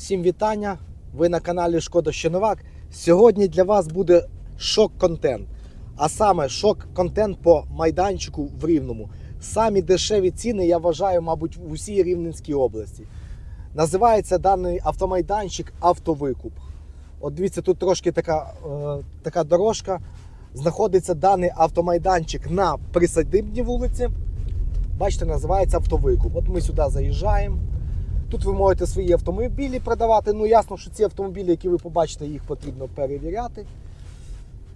Всім вітання! Ви на каналі Шкода Щоновак. Сьогодні для вас буде шок-контент. А саме шок-контент по майданчику в Рівному. Самі дешеві ціни, я вважаю, мабуть, в усій Рівненській області. Називається даний автомайданчик Автовикуп. От дивіться, тут трошки така, е, така дорожка. Знаходиться даний автомайданчик на присадибній вулиці. Бачите, називається автовикуп. От ми сюди заїжджаємо. Тут ви можете свої автомобілі продавати. Ну, ясно, що ці автомобілі, які ви побачите, їх потрібно перевіряти.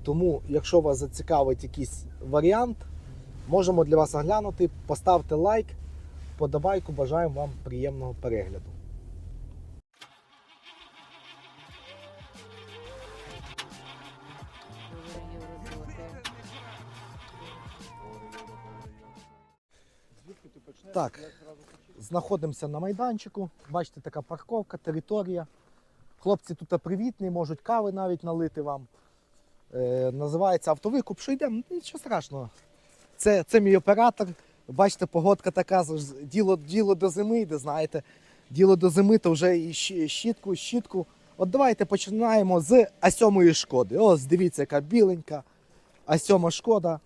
Тому, якщо вас зацікавить якийсь варіант, можемо для вас оглянути. Поставте лайк, подобайку. Бажаємо вам приємного перегляду. Так, знаходимося на майданчику. Бачите, така парковка, територія. Хлопці тут привітні, можуть кави навіть налити вам. Е, називається автовикуп. Що йдемо? Ну, Нічого страшного. Це, це мій оператор. Бачите, погодка така, діло, діло до зими йде, знаєте. Діло до зими, то вже і щітку, щітку. От давайте починаємо з А7 шкоди. Ось дивіться, яка біленька. А7 шкода.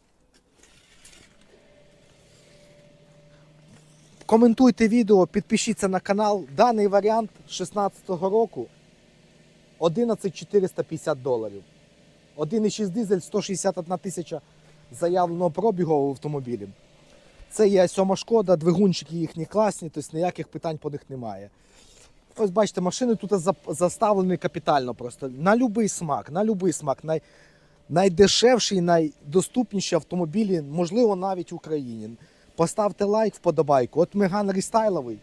Коментуйте відео, підпишіться на канал. Даний варіант 16-го року 11450 доларів. 1,6 дизель, 161 тисяча заявленого пробігу в автомобілі. Це є сьома шкода, двигунчики їхні класні, тобто ніяких питань по них немає. Ось бачите, машини тут заставлені капітально просто. На будь-який смак, на будь-який смак. Най... Найдешевші, найдоступніші автомобілі, можливо, навіть в Україні. Поставте лайк, вподобайку. От Меган рестайловий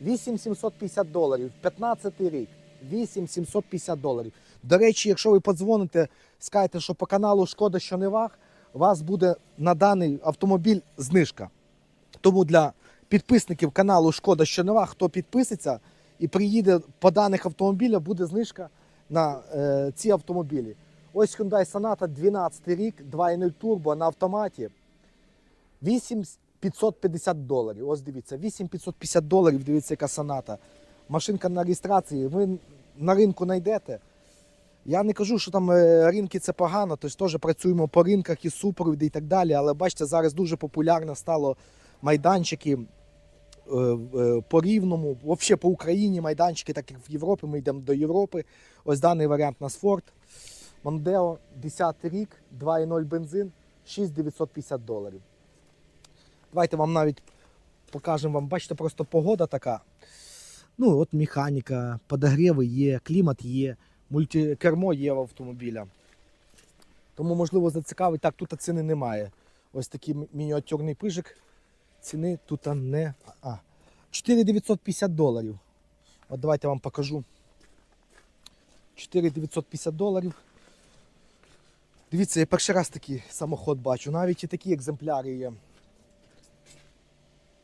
8750 доларів, 15 рік. 8750 доларів. До речі, якщо ви подзвоните, скажете, що по каналу Шкода що не ваг, у вас буде на даний автомобіль знижка. Тому для підписників каналу Шкода що не ваг, хто підписиться і приїде по даних автомобілях, буде знижка на е, ці автомобілі. Ось Hyundai Sonata 12 рік, 2.0 турбо на автоматі. 8550 доларів. Ось дивіться, 8550 доларів, дивіться, яка соната. Машинка на реєстрації. Ви на ринку знайдете. Я не кажу, що там е, ринки це погано, тобто теж працюємо по ринках і супровіди і так далі. Але бачите, зараз дуже популярно стало майданчики е, е, по рівному, взагалі по Україні майданчики, так як в Європі, ми йдемо до Європи. Ось даний варіант нас Ford. Mondeo, 10 рік, 2,0 бензин, 6950 доларів. Давайте вам навіть покажемо вам. Бачите, просто погода така. Ну, от механіка, подогріви є, клімат є, мультикермо є в автомобіля. Тому, можливо, зацікавить. Так, тут ціни немає. Ось такий мініатюрний пижик. Ціни тут не. А, 4950 доларів. От давайте вам покажу. 4950 доларів. Дивіться, я перший раз такий самоход бачу. Навіть і такі екземпляри є.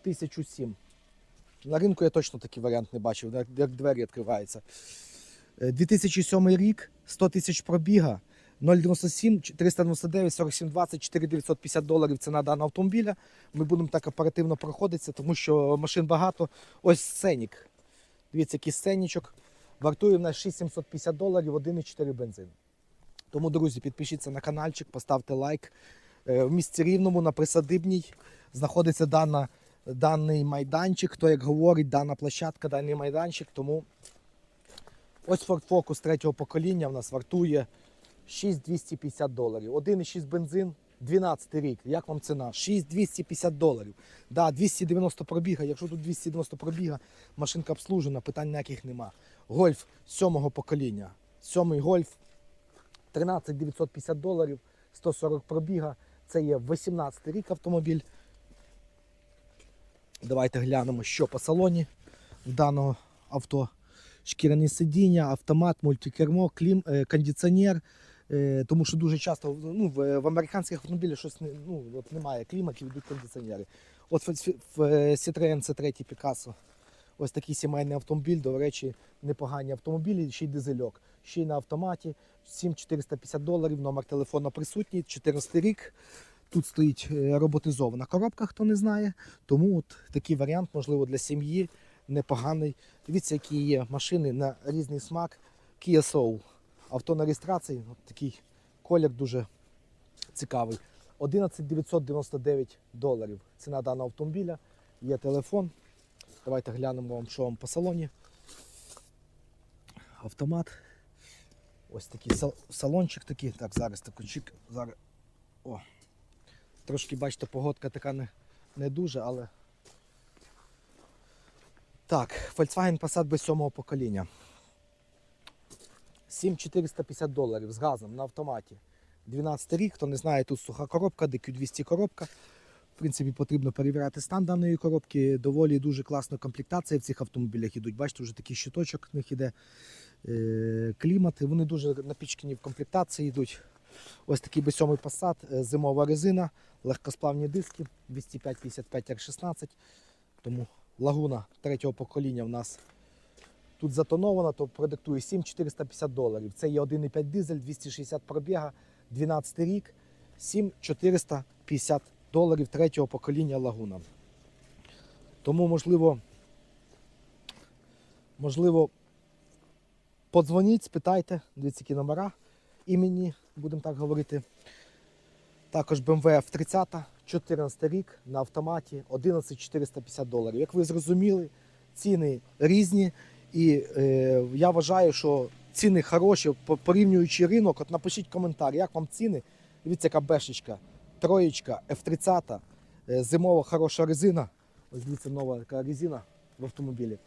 1007. На ринку я точно такий варіант не бачив, як, двері відкриваються. Е, 2007 рік, 100 тисяч пробіга, 097, 399, 47, 20, 4950 доларів ціна даного автомобіля. Ми будемо так оперативно проходитися, тому що машин багато. Ось сценік. Дивіться, який сценічок. Вартує в нас 6750 доларів, 1,4 бензин. Тому, друзі, підпишіться на каналчик, поставте лайк. Е, В місті Рівному на Присадибній знаходиться дана, даний майданчик. Хто як говорить, дана площадка, даний майданчик. Тому ось Ford Focus третього покоління в нас вартує 6250 доларів. 1,6 бензин, 12 рік. Як вам ціна? 6250 доларів. Да, 290 пробіга. Якщо тут 290 пробіга, машинка обслужена, питань ніяких нема. Гольф сьомого покоління. Сьомий гольф 13 950 доларів, 140 пробіга. Це є 18 рік автомобіль. Давайте глянемо, що по салоні в даного авто. Шкіряні сидіння, автомат, мультикермо, клім, е, кондиціонер. Е, тому що дуже часто ну, в, американських автомобілях щось ну, от немає кліматів, йдуть кондиціонери. От в, в, в Citroen C3 Picasso ось такий сімейний автомобіль, до речі, непогані автомобілі, ще й дизельок. Ще й на автоматі, 7450 доларів, номер телефону присутній, 14 рік. Тут стоїть е, роботизована коробка, хто не знає. Тому от такий варіант, можливо, для сім'ї непоганий. Дивіться, які є машини на різний смак. Kia Soul. Авто на реєстрації, от такий колір дуже цікавий. 11 999 доларів. Ціна даного автомобіля. Є телефон. Давайте глянемо вам, що вам по салоні. Автомат. Ось такий сал- салончик такий. Так, зараз такий чик. Зараз. О. Трошки, бачите, погодка така не, не дуже, але. Так, Volkswagen Passat без сьомого покоління. 7450 доларів з газом на автоматі. 12 рік, хто не знає, тут суха коробка, DQ200 коробка. В принципі, потрібно перевіряти стан даної коробки. Доволі дуже класна комплектація в цих автомобілях ідуть. Бачите, вже такий щиточок в них іде. Е, клімат. Вони дуже напічкані в комплектації йдуть. Ось такий B7 Passat, е, зимова резина, легкосплавні диски 205-55 R16. Тому лагуна третього покоління в нас тут затонована, то продиктує 7450 доларів. Це є 1,5 дизель, 260 пробіга, 12 рік, 7450 доларів третього покоління лагуна. Тому, можливо, можливо, подзвоніть, спитайте, дивіться, які номера імені, будемо так говорити. Також BMW F30, 14 рік на автоматі, 11 450 доларів. Як ви зрозуміли, ціни різні. І е, я вважаю, що ціни хороші, порівнюючи ринок. От напишіть коментар, як вам ціни. Дивіться, яка бешечка, троєчка, F30, е, зимова хороша резина. Ось дивіться, нова така резина в автомобілі.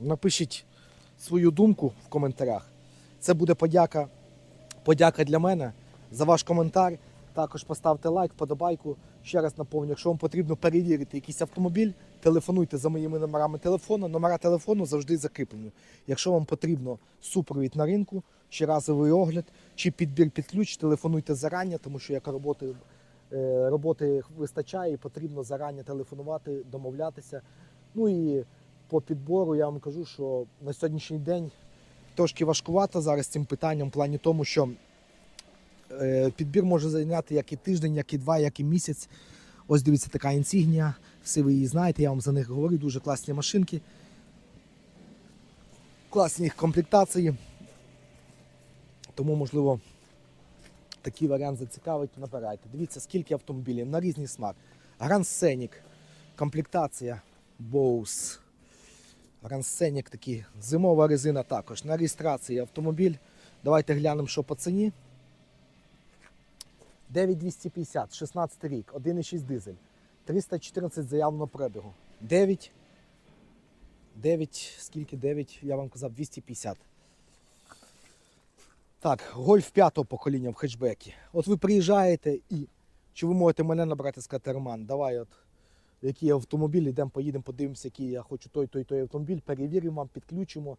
Напишіть свою думку в коментарях. Це буде подяка, подяка для мене за ваш коментар. Також поставте лайк, подобайку. Ще раз наповню, якщо вам потрібно перевірити якийсь автомобіль, телефонуйте за моїми номерами телефону. Номера телефону завжди закріплені. Якщо вам потрібно супровід на ринку, чи разовий огляд, чи підбір під ключ, телефонуйте зарані, тому що як роботи, е, роботи вистачає, і потрібно зарані телефонувати, домовлятися. Ну і по підбору я вам кажу, що на сьогоднішній день трошки важкувато зараз цим питанням, в плані тому, що е, підбір може зайняти як і тиждень, як і два, як і місяць. Ось дивіться, така інсігнія. Всі ви її знаєте, я вам за них говорю. Дуже класні машинки. Класні їх комплектації. Тому, можливо, такий варіант зацікавить, набирайте. Дивіться, скільки автомобілів на різний смак. Grand Scenic, комплектація Bose. Grand такий, зимова резина також. На реєстрації автомобіль. Давайте глянемо, що по ціні. 9250, 16 рік, 1,6 дизель, 314 заявленого пробігу. 9. 9, скільки 9, я вам казав, 250. Так, гольф п'ятого покоління в хетчбекі. От ви приїжджаєте і чи ви можете мене набрати сказати, Роман, давай от який автомобіль, йдемо, поїдемо, подивимося, який я хочу той, той, той автомобіль, перевіримо вам, підключимо.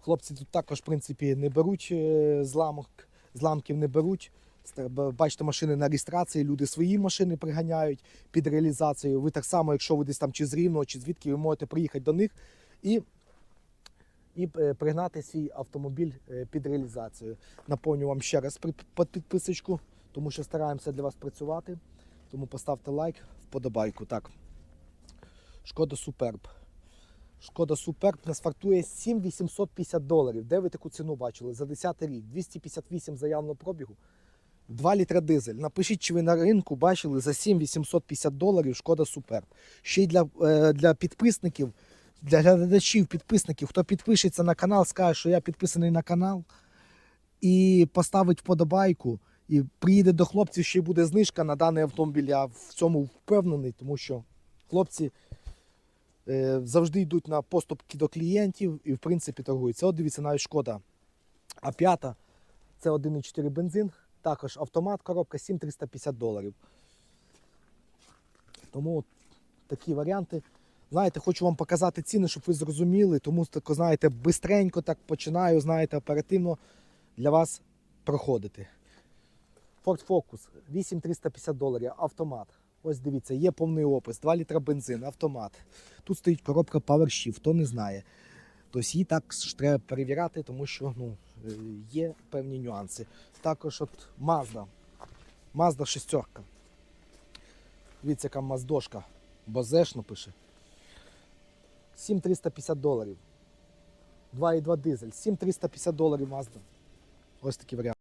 Хлопці тут також, в принципі, не беруть е, зламок, зламків не беруть. Бачите, машини на реєстрації, люди свої машини приганяють під реалізацію. Ви так само, якщо ви десь там чи з Рівного, чи звідки, ви можете приїхати до них і, і е, пригнати свій автомобіль е, під реалізацію. Наповню вам ще раз під підписочку, тому що стараємося для вас працювати. Тому поставте лайк, вподобайку. Так. Шкода Суперб. Шкода Суперб нас фартує 7850 доларів. Де ви таку ціну бачили? За 10 рік. 258 заявного пробігу. 2 літра дизель. Напишіть, чи ви на ринку бачили за 7850 доларів шкода Суперб. Ще й для, е, для підписників, для глядачів, підписників, хто підпишеться на канал, скаже, що я підписаний на канал, і поставить вподобайку, і приїде до хлопців, ще й буде знижка на даний автомобіль. Я в цьому впевнений, тому що хлопці завжди йдуть на поступки до клієнтів і в принципі торгуються. От дивіться, навіть шкода. А п'ята це 1,4 бензин, також автомат, коробка 7350 доларів. Тому от такі варіанти. Знаєте, хочу вам показати ціни, щоб ви зрозуміли. Тому знаєте, бистренько так починаю, знаєте, оперативно для вас проходити. Ford Focus 8350 доларів, автомат. Ось дивіться, є повний опис, 2 літра бензин, автомат. Тут стоїть коробка PowerShift, хто не знає. Тобто її так ж треба перевіряти, тому що ну, е, є певні нюанси. Також от Mazda. Mazda шестерка. Дивіться, яка маздошка. Бозешно пише. 7350 доларів. 2,2 дизель. 7350 доларів Mazda. Ось такий варіант.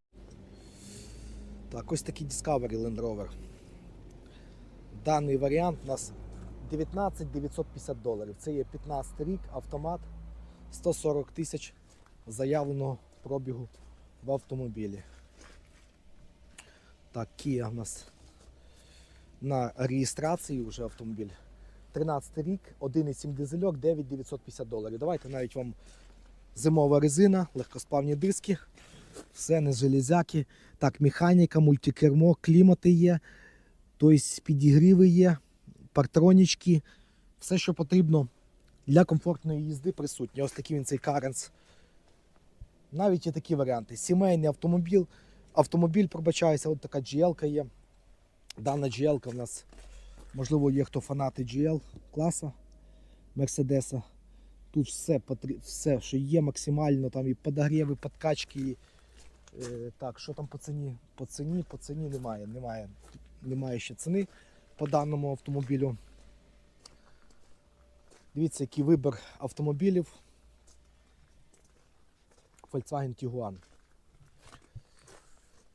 Так, ось такий Discovery Land Rover. Даний варіант у нас 19 950 доларів. Це є 15 рік, автомат, 140 тисяч заявленого пробігу в автомобілі. Так, Kia у нас на реєстрації вже автомобіль. 13 рік, 1,7 дизельок, 9950 доларів. Давайте навіть вам зимова резина, легкосплавні диски, все не железяки. Так, механіка, мультикермо, клімати є, тобто підігріви є, партронічки, все, що потрібно для комфортної їзди присутнє. Ось такий він цей Каренс. Навіть є такі варіанти. Сімейний автомобіль, автомобіль, пробачаюся, от така GL є. Дана GL в нас, можливо, є хто фанати GL класа Мерседеса. Тут все, все, що є максимально, там і подогріви, подкачки. І, е, так, що там по ціні? По ціні, по ціні немає. Немає, немає ще ціни по даному автомобілю. Дивіться, який вибір автомобілів. Volkswagen Tiguan.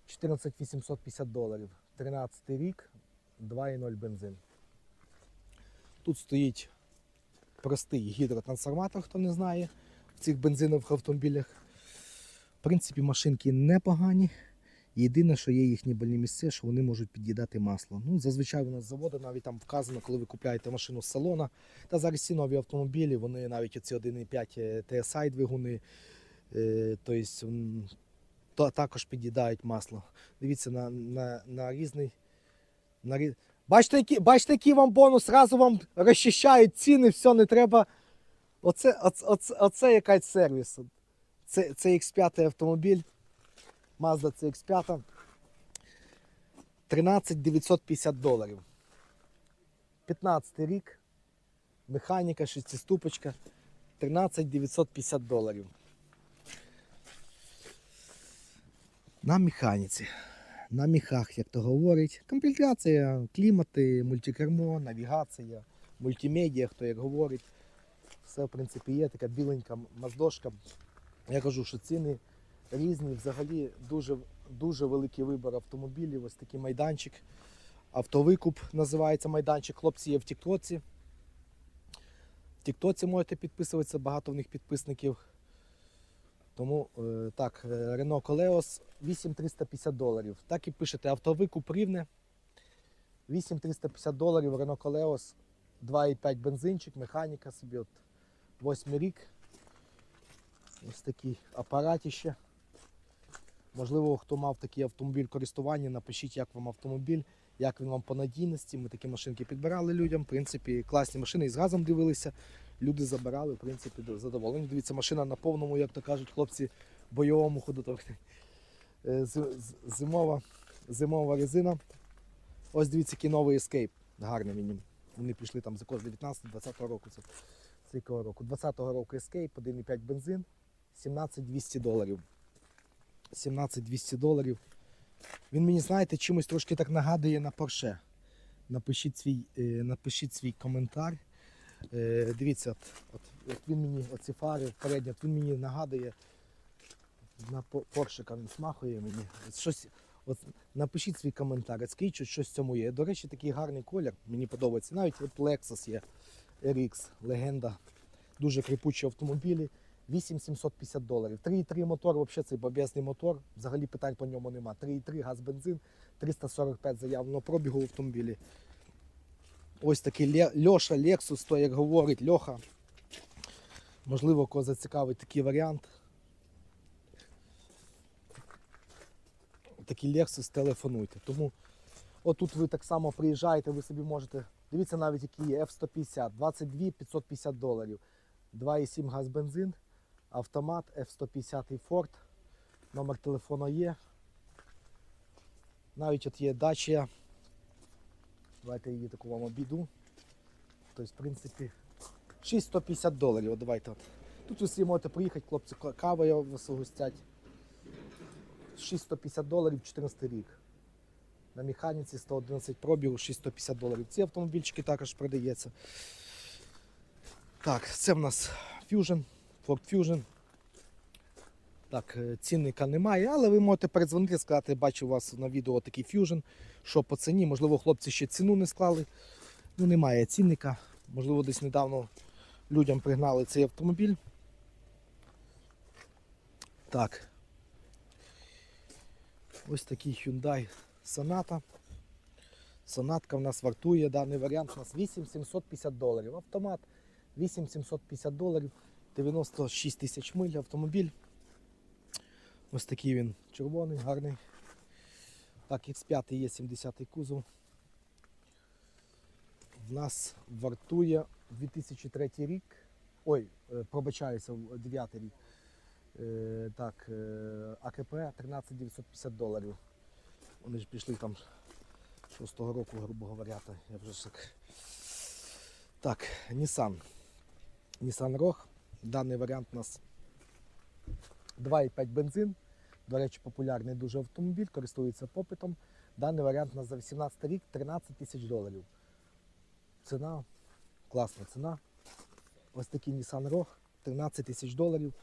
14 850 доларів. 13 рік, 2,0 бензин. Тут стоїть простий гідротрансформатор, хто не знає, в цих бензинових автомобілях. В принципі, машинки непогані. Єдине, що є їхні больні місця, що вони можуть під'їдати масло. Ну, зазвичай у нас з заводу навіть там вказано, коли ви купуєте машину з салона. Та зараз всі нові автомобілі, вони навіть оці 1,5 TSI двигуни, е, тобто, також під'їдають масло. Дивіться на, на, на різний. На, рі- бачите, які, бачите, який вам бонус, зразу вам розчищають ціни, все, не треба. Оце, оце, оце, оце якась сервіс. Це, це X5 автомобіль. Mazda CX5. 13 950 доларів. 15 рік. Механіка, шестиступочка. 13 950 доларів. На механіці. На міхах, як то говорить. Комплектація, клімати, мультикермо, навігація, мультимедіа, хто як говорить. Все, в принципі, є така біленька маздошка. Я кажу, що ціни різні. Взагалі дуже, дуже великий вибір автомобілів. Ось такий майданчик. Автовикуп називається майданчик. Хлопці є в Тіктоці. В Тіктоці можете підписуватися, багато в них підписників. Тому е, так, е, Renault Coleos 8350 доларів. Так і пишете автовикуп рівне. 8350 доларів Renault Coleos 2,5 бензинчик, механіка собі от 8 рік. Ось такий апаратіще. Можливо, хто мав такий автомобіль користування, напишіть, як вам автомобіль, як він вам по надійності. Ми такі машинки підбирали людям. В принципі, класні машини і з газом дивилися. Люди забирали, в принципі, задоволені. Дивіться, машина на повному, як то кажуть, хлопці, бойовому ходу. Е, Зимова, зимова резина. Ось дивіться, який новий Escape. Гарний мені. Вони пішли там за кожен 19-20 року. Це, це року. 20-го року Escape, 1,5 бензин, 17 доларів. 17 200 доларів. Він мені, знаєте, чимось трошки так нагадує на Porsche. Напишіть свій, е, напишіть свій коментар. Е, дивіться, от, от, от він мені, оці фари передні, от він мені нагадує на Поршика, він смахує мені. Щось, от, напишіть свій коментар, от скажіть, що щось цьому є. До речі, такий гарний колір, мені подобається. Навіть от Lexus є RX, легенда. Дуже кріпучі автомобілі. 8750 доларів. 3,3 мотор, взагалі цей бабезний мотор. Взагалі питань по ньому нема. 3,3 газ бензин, 345 заявленого пробігу в автомобілі. Ось такий Льоша Lexus, то як говорить Льоха. Можливо, кого зацікавить такий варіант. Такий Lexus телефонуйте. Тому отут ви так само приїжджаєте, ви собі можете. Дивіться навіть який є F150, 22 550 доларів. 2,7 газ бензин, автомат, F150 Ford. Номер телефону є. Навіть от є дача. Давайте її таку вам обіду. Тобто, в принципі, 6150 доларів. От давайте. От. Тут всі можете приїхати, хлопці, ка- кавою вас угостять. 6150 доларів 14 рік. На механіці 111 пробігу, 6150 доларів. Ці автомобільчики також продаються. Так, це в нас Fusion, Ford Fusion. Так, е, цінника немає, але ви можете передзвонити, сказати, бачу у вас на відео такий Fusion, що по ціні. Можливо, хлопці ще ціну не склали. Ну, немає цінника. Можливо, десь недавно людям пригнали цей автомобіль. Так. Ось такий Hyundai Sonata. Сонатка в нас вартує даний варіант. У нас 8750 доларів. Автомат 8750 доларів, 96 тисяч миль автомобіль. Ось такий він червоний, гарний. Так, X5 є 70 кузов. В нас вартує 2003 рік. Ой, е, пробачаюся, 9 рік. Е, Так, е, АКП 13950 доларів. Вони ж пішли там 6-го року, грубо говоря, я вже так. Так, Nissan. Nissan Rogue. Даний варіант у нас 2,5 бензин. До речі, популярний дуже автомобіль, користується попитом. Даний варіант у нас за 18 рік 13 тисяч доларів. Ціна, класна ціна. Ось такий Nissan Rogue, 13 тисяч доларів.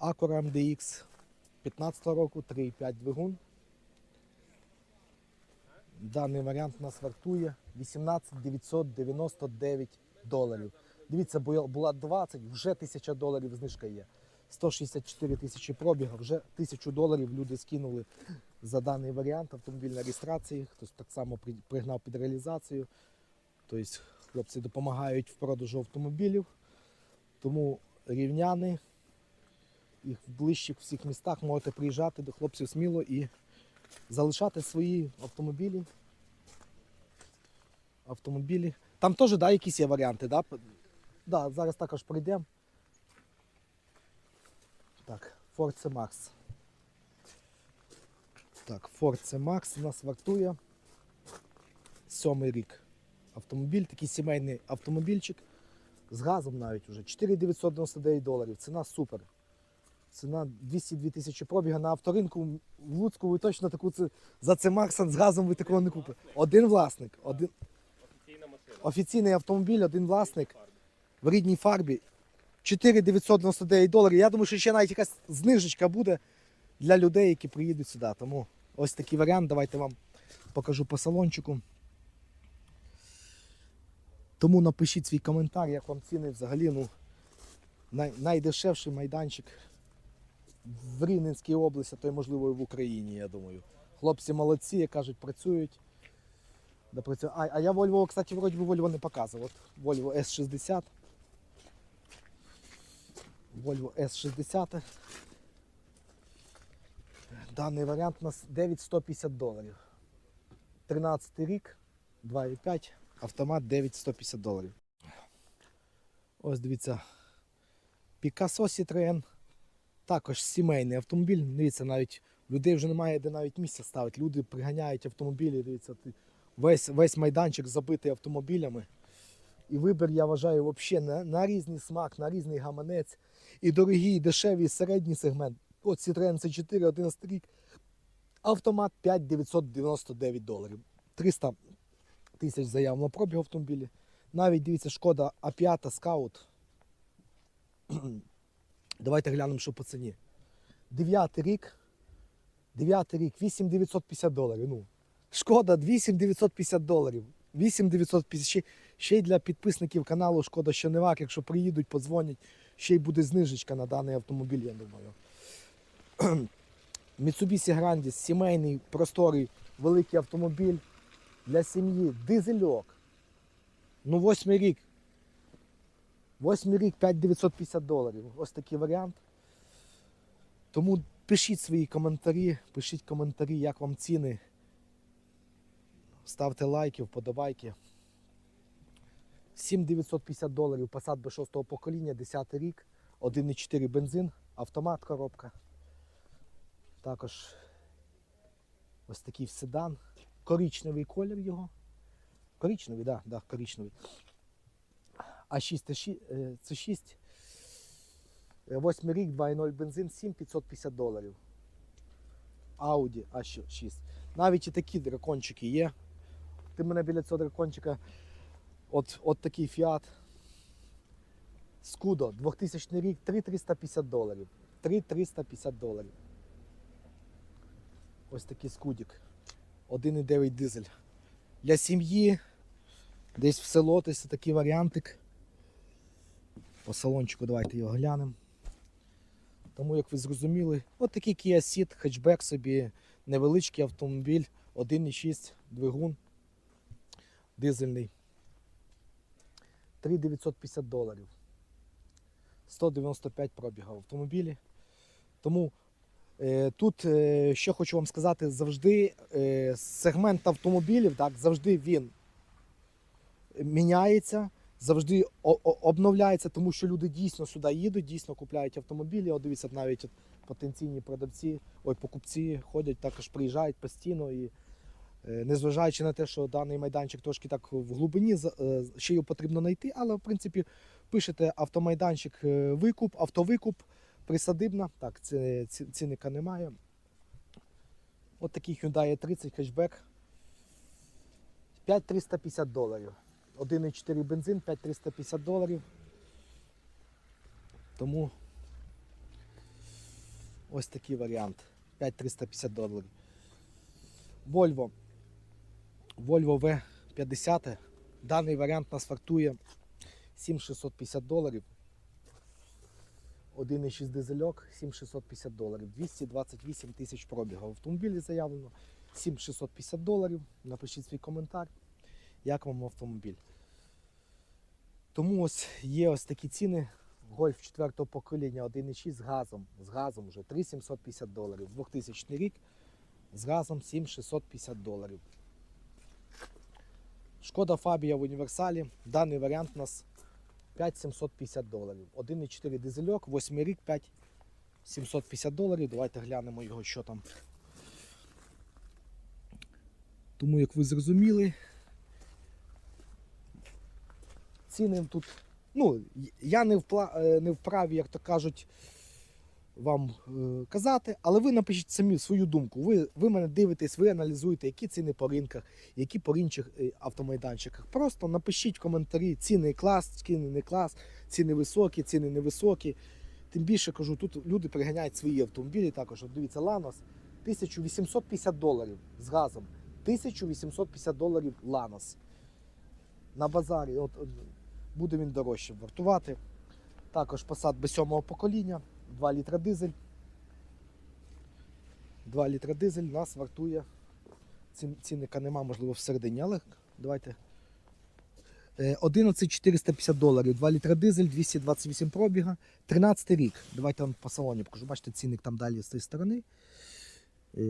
Acura MDX 15 року, 3,5 двигун. Даний варіант у нас вартує 18 999 доларів. Дивіться, бу- була 20, вже 1000 доларів знижка є. 164 тисячі пробігу, вже 1000 доларів люди скинули за даний варіант автомобільної реєстрації. Хтось так само пригнав під реалізацію. Тобто хлопці допомагають в продажу автомобілів. Тому рівняни, їх в ближчих всіх містах можете приїжджати до хлопців сміло і залишати свої автомобілі. Автомобілі. Там теж да, якісь є варіанти, да? Да, зараз також пройдемо. Так, Ford C Max. Так, Ford C Max у нас вартує сьомий рік. Автомобіль, такий сімейний автомобільчик з газом навіть уже. 4999 доларів. Ціна супер. Ціна 202 тисячі пробіга на авторинку в Луцьку ви точно таку за це Максан з газом ви такого не купите. Один власник, один офіційний автомобіль, один власник в рідній фарбі. 4999 доларів. Я думаю, що ще навіть якась знижечка буде для людей, які приїдуть сюди. Тому ось такий варіант. Давайте вам покажу по салончику. Тому напишіть свій коментар, як вам ціни взагалі. Ну, най, найдешевший майданчик в Рівненській області, то й можливо і в Україні, я думаю. Хлопці молодці, як кажуть, працюють. А, а я Volvo, кстати, вроді Volvo не показував. От Volvo S60. Volvo S60. Даний варіант у нас 9150 доларів. 13 рік, 2,5, автомат 9150 доларів. Ось дивіться. Picasso Citroen. Також сімейний автомобіль. Дивіться, навіть людей вже немає де навіть місця ставити. Люди приганяють автомобілі. Дивіться, весь, весь майданчик забитий автомобілями. І вибір, я вважаю, взагалі на, на різний смак, на різний гаманець. І дорогі, і дешеві, і середній сегмент. От Citroen C4, 11 рік. Автомат 5999 доларів. 300 тисяч заявлено пробіг автомобілі. Навіть дивіться, шкода А5 Scout. Давайте глянемо, що по ціні. Дев'ятий рік. Дев'ятий рік, 8950 доларів. Ну, Шкода 8950 доларів. 8950. Ще, й для підписників каналу Шкода що не вак, якщо приїдуть, подзвонять, ще й буде знижечка на даний автомобіль, я думаю. Mitsubishi Grandis, сімейний, просторий, великий автомобіль для сім'ї, дизельок. Ну, восьмий рік. Восьмий рік 5950 доларів. Ось такий варіант. Тому пишіть свої коментарі, пишіть коментарі, як вам ціни. Ставте лайки, вподобайки. 7950 доларів Passat B6 покоління, 10 рік, 1,4 бензин, автомат коробка. Також ось такий седан. Коричневий колір його. Коричневий, да, да, коричневий. А6 це 6. 8 рік, 2,0 бензин, 7550 доларів. Audi A6. Навіть і такі дракончики є. Ти мене біля цього дракончика. От, от такий Fiat. Скудо, 2000 рік, 3350 доларів. 3350 доларів. Ось такий скудік. 1,9 дизель. Для сім'ї, десь в село, тобто такий варіантик. По салончику давайте його глянемо. Тому, як ви зрозуміли, от такий Kia Ceed, хетчбек собі, невеличкий автомобіль, 1,6 двигун, дизельний. 3950 доларів. 195 пробігав автомобілі. Тому е, тут, е, що хочу вам сказати, завжди е, сегмент автомобілів, так, завжди він міняється, завжди обновляється, тому що люди дійсно сюди їдуть, дійсно купляють автомобілі. От дивіться, навіть от потенційні продавці, ой, покупці ходять, також приїжджають постійно і. Е, Незважаючи на те, що даний майданчик трошки так в глибині, е, ще його потрібно знайти, але в принципі пишете автомайданчик е, викуп, автовикуп, присадибна. Так, ці- цінника немає. От такий Hyundai 30 хетчбек. 5350 доларів. 1,4 бензин, 5350 доларів. Тому ось такий варіант. 5350 доларів. Volvo. Volvo V50. Даний варіант нас вартує 7650 доларів. 1,6 дизельок, 7650 доларів. 228 тисяч пробігів. В автомобілі заявлено 7650 доларів. Напишіть свій коментар, як вам автомобіль. Тому ось є ось такі ціни. Гольф 4 покоління 1,6 з газом. З газом вже 3750 доларів. 2000 рік з газом 7650 доларів. Шкода Фабія в універсалі. Даний варіант у нас 5750 доларів. 1,4 дизельок, 8 рік, 5750 доларів. Давайте глянемо його, що там. Тому, як ви зрозуміли, ціни тут. Ну, я не, впла, е, не вправі, як то кажуть, вам е, казати, але ви напишіть самі свою думку. Ви, ви мене дивитесь, ви аналізуєте, які ціни по ринках, які по інших е, автомайданчиках. Просто напишіть в коментарі ціни клас, ціни не клас, ціни високі, ціни невисокі. Тим більше кажу, тут люди приганяють свої автомобілі також. От дивіться, Ланос 1850 доларів з газом. 1850 доларів Ланос. На базарі. От, от, буде він дорожче вартувати. Також Passat без сьомого покоління, 2 літра дизель. 2 літра дизель нас вартує. Цінника нема, можливо, всередині, але давайте. Е, 11450 доларів, 2 літра дизель, 228 пробіга, 13 рік. Давайте вам по салоні покажу. Бачите, цінник там далі з цієї сторони. Е,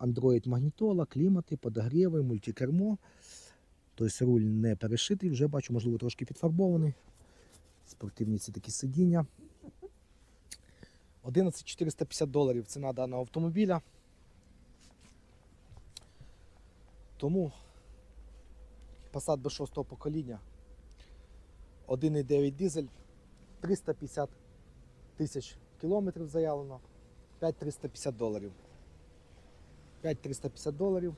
Android магнітола, клімати, подогріви, мультикермо. Тобто руль не перешитий, вже бачу, можливо, трошки підфарбований. Спортивні ці такі сидіння. 11450 доларів ціна даного автомобіля. Тому Passat без 6 покоління. 1,9 дизель, 350 тисяч кілометрів заявлено, 5350 доларів. 5350 доларів.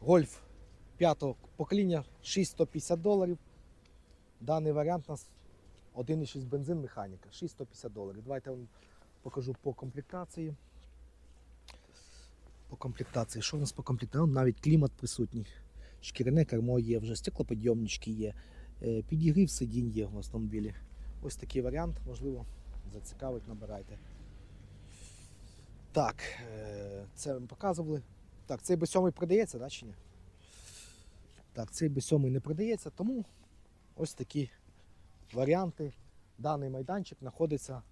Гольф п'ятого покоління 6150 доларів. Даний варіант нас 1,6 бензин механіка, 6150 доларів. Давайте я вам покажу по комплектації. По комплектації. Що у нас по комплектації? Ну, Навіть клімат присутній. Шкіряне кермо є, вже стеклоподйомнички є, е, підігрів сидінь є в автомобілі. Ось такий варіант, можливо, зацікавить, набирайте. Так, е, це ми показували. Так, цей B7 продається, да, чи ні? Так, цей B7 не продається, тому ось такі варіанти. Даний майданчик знаходиться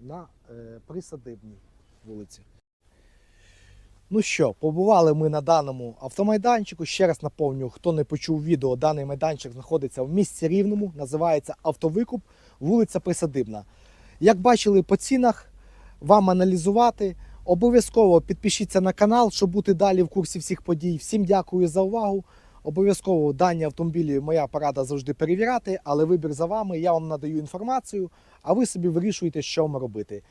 на е, присадибній вулиці. Ну що, побували ми на даному автомайданчику. Ще раз наповню, хто не почув відео, даний майданчик знаходиться в місті Рівному, називається Автовикуп, вулиця Присадибна. Як бачили по цінах, вам аналізувати. Обов'язково підпишіться на канал, щоб бути далі в курсі всіх подій. Всім дякую за увагу. Обов'язково дані автомобілі моя порада завжди перевіряти, але вибір за вами. Я вам надаю інформацію, а ви собі вирішуєте, що вам робити.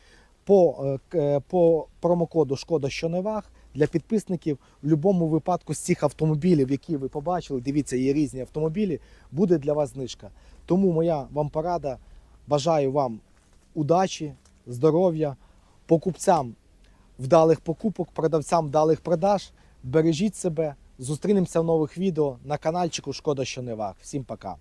По, е, е, по промокоду Шкода що не ваг Для підписників в будь-якому випадку з цих автомобілів, які ви побачили, дивіться, є різні автомобілі, буде для вас знижка. Тому моя вам порада. Бажаю вам удачі, здоров'я, покупцям вдалих покупок, продавцям вдалих продаж. Бережіть себе. Зустрінемося в нових відео на каналчику Шкода, що не ваг. Всім пока.